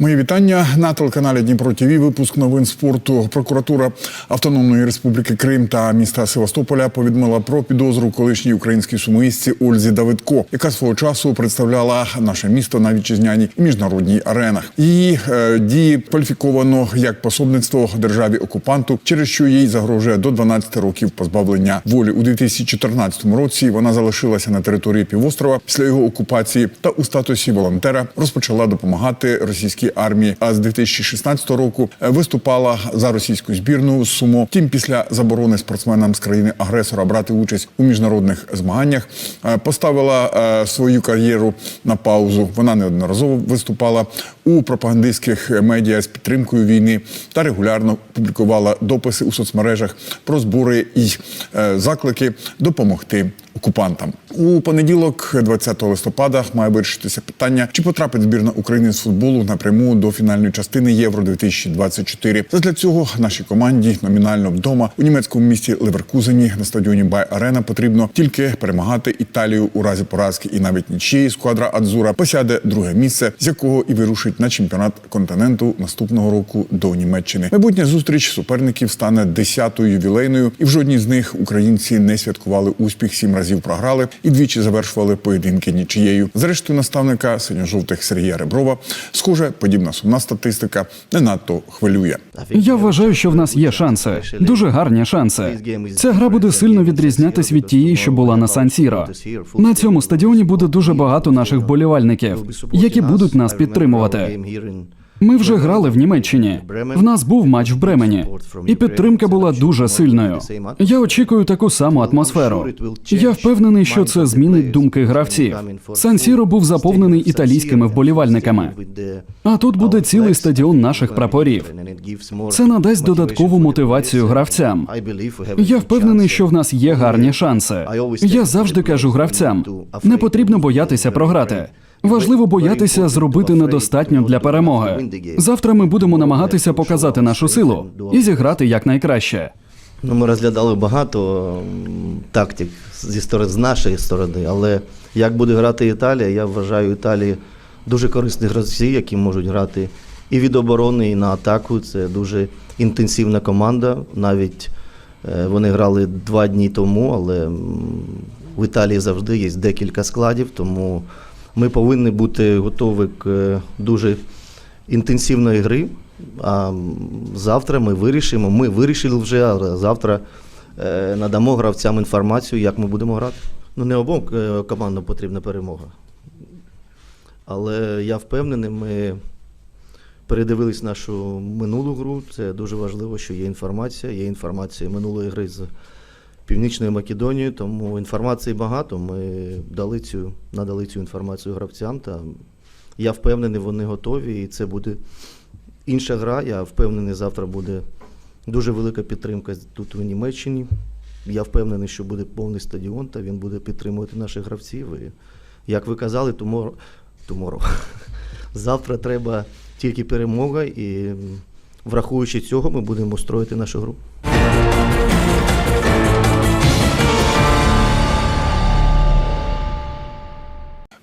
Мої вітання на телеканалі Дніпро ТВ. Випуск новин спорту. Прокуратура Автономної Республіки Крим та міста Севастополя повідомила про підозру колишній українській сумоїстці Ользі Давидко, яка свого часу представляла наше місто на вітчизняній і міжнародній аренах. Її е, дії кваліфіковано як пособництво державі окупанту, через що їй загрожує до 12 років позбавлення волі у 2014 році. Вона залишилася на території півострова після його окупації та у статусі волонтера розпочала допомагати російській армії. А з 2016 року е, виступала за російську збірну суму. Втім, після заборони спортсменам з країни агресора брати участь у міжнародних змаганнях е, поставила е, свою кар'єру на паузу. Вона неодноразово виступала у пропагандистських медіа з підтримкою війни та регулярно публікувала дописи у соцмережах про збори і е, заклики допомогти окупантам. У понеділок, 20 листопада, має вирішитися питання, чи потрапить збірна України з футболу напряму до фінальної частини Євро 2024 Для цього нашій команді номінально вдома у німецькому місті Леверкузені на стадіоні Бай Арена потрібно тільки перемагати Італію у разі поразки, і навіть нічиї сквадра Адзура посяде друге місце, з якого і вирушить на чемпіонат континенту наступного року до Німеччини. Майбутня зустріч суперників стане десятою ювілейною, і в жодній з них українці не святкували успіх. Сім разів програли і двічі завершували поєдинки нічиєю. Зрештою, наставника синьо-жовтих Сергія Реброва, схоже, подібна сумна статистика не надто хвилює. Я вважаю, що в нас є шанси, дуже гарні шанси. Ця гра буде сильно відрізнятись від тієї, що була на Сан-Сіро. На цьому стадіоні буде дуже багато наших вболівальників, які будуть нас підтримувати. Ми вже грали в Німеччині. В нас був матч в Бремені, і підтримка була дуже сильною. Я очікую таку саму атмосферу. Я впевнений, що це змінить думки гравців. Сан-Сіро був заповнений італійськими вболівальниками. А тут буде цілий стадіон наших прапорів. Це надасть додаткову мотивацію гравцям. Я впевнений, що в нас є гарні шанси. Я завжди кажу гравцям: не потрібно боятися програти. Важливо боятися зробити недостатньо для перемоги. Завтра ми будемо намагатися показати нашу силу і зіграти якнайкраще. Ну, ми розглядали багато тактик зі сторони з нашої сторони, але як буде грати Італія, я вважаю Італії дуже корисні гравці, які можуть грати і від оборони, і на атаку. Це дуже інтенсивна команда. Навіть е, вони грали два дні тому, але в Італії завжди є декілька складів, тому ми повинні бути готові к е, дуже інтенсивної гри. А завтра ми вирішимо. Ми вирішили вже, а завтра е, надамо гравцям інформацію, як ми будемо грати. Ну, не обом е, командам потрібна перемога. Але я впевнений, ми передивились нашу минулу гру. Це дуже важливо, що є інформація. Є інформація минулої гри з Північною Македонією, тому інформації багато. Ми дали цю, надали цю інформацію гравцям. Та я впевнений, вони готові, і це буде інша гра. Я впевнений, завтра буде дуже велика підтримка тут у Німеччині. Я впевнений, що буде повний стадіон, та він буде підтримувати наших гравців. І, як ви казали, tomorrow. завтра треба тільки перемога, і враховуючи цього, ми будемо строїти нашу гру.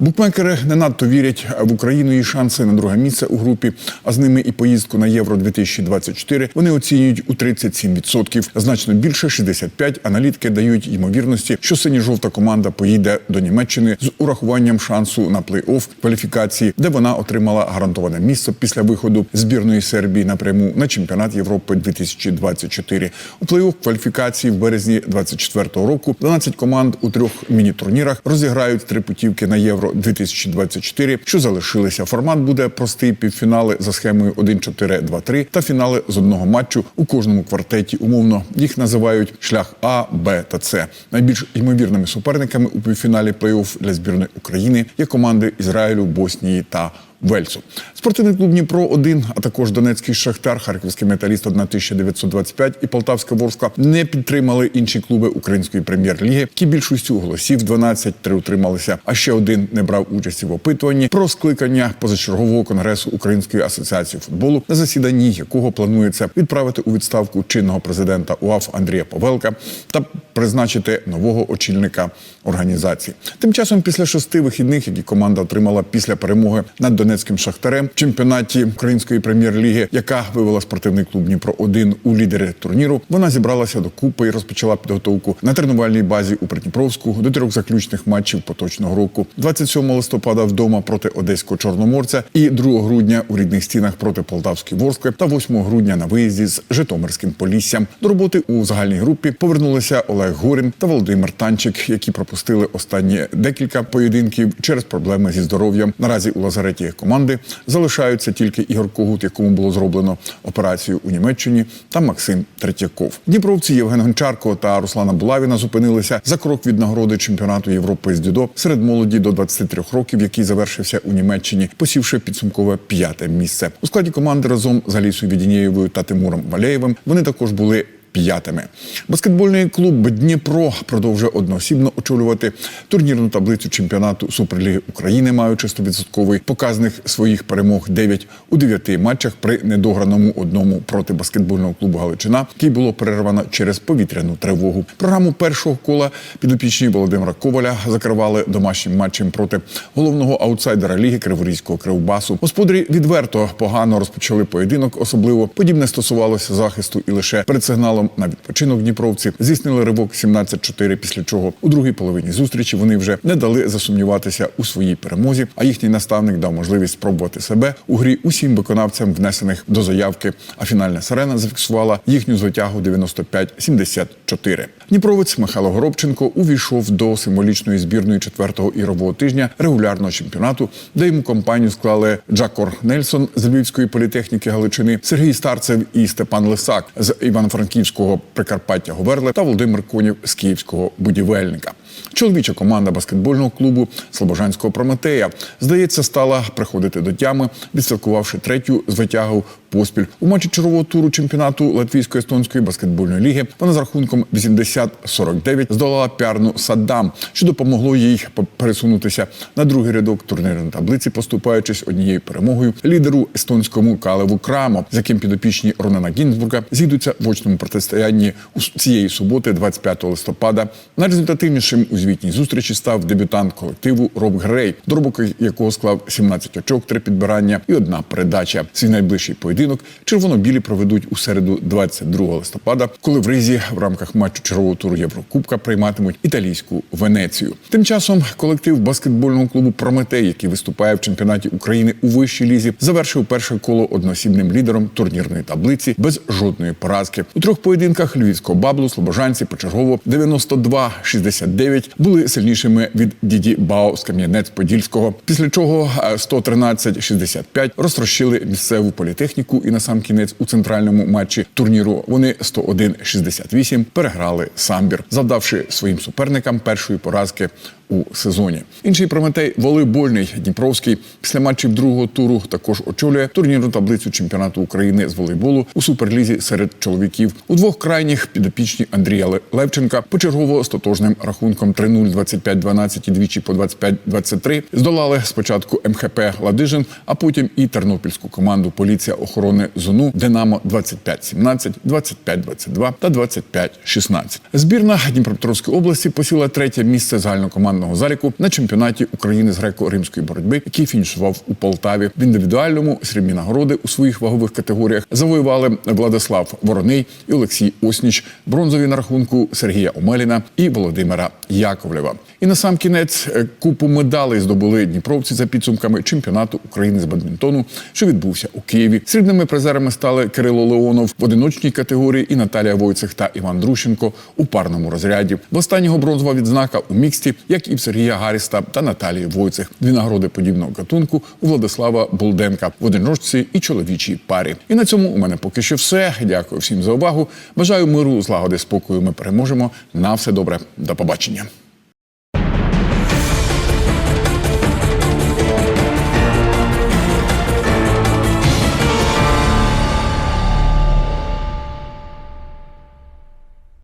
Букмекери не надто вірять в Україну і шанси на друге місце у групі, а з ними і поїздку на євро 2024 Вони оцінюють у 37%. Значно більше 65 аналітики дають ймовірності, що синьо-жовта команда поїде до Німеччини з урахуванням шансу на плей-офф кваліфікації, де вона отримала гарантоване місце після виходу збірної Сербії напряму на чемпіонат Європи 2024. У плей-офф кваліфікації в березні 2024 року 12 команд у трьох міні-турнірах розіграють три путівки на євро 2024, що залишилися. Формат буде простий півфінали за схемою 1-4-2-3 та фінали з одного матчу у кожному квартеті. Умовно їх називають шлях А, Б та С. Найбільш ймовірними суперниками у півфіналі плей-офф для збірної України є команди Ізраїлю, Боснії та Вельсу. Спортивний клуб Дніпро 1 а також Донецький Шахтар, Харківський металіст 1925 і Полтавська Ворська не підтримали інші клуби української прем'єр-ліги, які більшістю голосів 12 три утрималися. А ще один не брав участі в опитуванні про скликання позачергового конгресу Української асоціації футболу, на засіданні якого планується відправити у відставку чинного президента УАФ Андрія Павелка та призначити нового очільника організації. Тим часом, після шести вихідних, які команда отримала після перемоги над Донецьким Донецьким шахтарем в чемпіонаті української прем'єр-ліги, яка вивела спортивний клуб Дніпро 1 у лідери турніру. Вона зібралася до купи і розпочала підготовку на тренувальній базі у Придніпровську до трьох заключних матчів поточного року. 27 листопада вдома проти одеського чорноморця і 2 грудня у рідних стінах проти Полтавської Ворскли та 8 грудня на виїзді з Житомирським Поліссям. До роботи у загальній групі повернулися Олег Горін та Володимир Танчик, які пропустили останні декілька поєдинків через проблеми зі здоров'ям. Наразі у лазареті команди залишаються тільки Ігор Когут, якому було зроблено операцію у Німеччині, та Максим Третьяков. Дніпровці Євген Гончарко та Руслана Булавіна зупинилися за крок від нагороди чемпіонату Європи з дюдо серед молоді до 23 років, який завершився у Німеччині, посівши підсумкове п'яте місце. У складі команди разом з Алісою Відінєєвою та Тимуром Валеєвим вони також були. П'ятими баскетбольний клуб Дніпро продовжує одноосібно очолювати турнірну таблицю чемпіонату Суперліги України, маючи 100% показник своїх перемог 9 у 9 матчах при недограному одному проти баскетбольного клубу Галичина, який було перервано через повітряну тривогу. Програму першого кола підопічні Володимира Коваля закривали домашнім матчем проти головного аутсайдера ліги Криворізького кривбасу. Господарі відверто погано розпочали поєдинок. Особливо подібне стосувалося захисту, і лише перед сигналом на відпочинок Дніпровці здійснили ривок 17-4, після чого у другій половині зустрічі вони вже не дали засумніватися у своїй перемозі. А їхній наставник дав можливість спробувати себе у грі усім виконавцям, внесених до заявки. А фінальна сирена зафіксувала їхню звитягу 95-74. Дніпровець Михайло Горобченко увійшов до символічної збірної четвертого ігрового тижня регулярного чемпіонату, де йому компанію склали Джакор Нельсон з Львівської політехніки Галичини, Сергій Старцев і Степан Лисак з Івано-Франківського Прикарпаття Говерли та Володимир Конів з Київського будівельника. Чоловіча команда баскетбольного клубу Слобожанського Прометея здається стала приходити до тями, відсвяткувавши третю звитягу поспіль у матчі чергового туру чемпіонату Латвійсько-естонської баскетбольної ліги. Вона з рахунком 80-49 здолала піарну Саддам, що допомогло їй пересунутися на другий рядок турнірної таблиці, поступаючись однією перемогою лідеру естонському Калеву Крамо, з яким підопічні Ронана Гінзбурга зійдуться в очному протистоянні у цієї суботи, 25 листопада. Найрезультативнішим у звітній зустрічі став дебютант колективу Роб Грей, доробок якого склав 17 очок, 3 підбирання і одна передача. Свій найближчий поєдинок червоно-білі проведуть у середу, 22 листопада, коли в Ризі в рамках матчу чергового туру Єврокубка прийматимуть італійську Венецію. Тим часом колектив баскетбольного клубу Прометей, який виступає в чемпіонаті України у вищій лізі, завершив перше коло одноосібним лідером турнірної таблиці без жодної поразки. У трьох поєдинках львівського баблу слобожанці почергово 92-69 були сильнішими від Діді Бао з Кам'янець-Подільського. Після чого е, 113-65 розтрощили місцеву політехніку і на сам кінець у центральному матчі турніру. Вони 101-68 переграли самбір, завдавши своїм суперникам першої поразки у сезоні. Інший прометей волейбольний Дніпровський після матчів другого туру також очолює турнірну таблицю чемпіонату України з волейболу у суперлізі серед чоловіків. У двох крайніх підопічні Андрія Ле- Левченка почергово тотожним рахунком 3-0, 25-12 і двічі по 25-23 здолали спочатку МХП Ладижин, а потім і тернопільську команду Поліція охорони зону Динамо 25-17, 25-22 та 25-16. Збірна Дніпропетровської області посіла третє місце загальнокомандного заліку на чемпіонаті України з греко-римської боротьби, який фінішував у Полтаві. В індивідуальному срібні нагороди у своїх вагових категоріях завоювали Владислав Вороний і Олексій Осніч, бронзові на рахунку Сергія Омеліна і Володимира Яковлєва. І на сам кінець е, купу медалей здобули дніпровці за підсумками чемпіонату України з бадмінтону, що відбувся у Києві. Срібними призерами стали Кирило Леонов в одиночній категорії і Наталія Войцех та Іван Друщенко у парному розряді. В останнього бронзова відзнака у міксті, як і в Сергія Гаріста та Наталії Войцех. Дві нагороди подібного катунку у Владислава Булденка в одиночці і чоловічій парі. І на цьому у мене поки що все. Дякую всім за увагу. Бажаю миру, злагоди, спокою. Ми переможемо. На все добре. До побачення.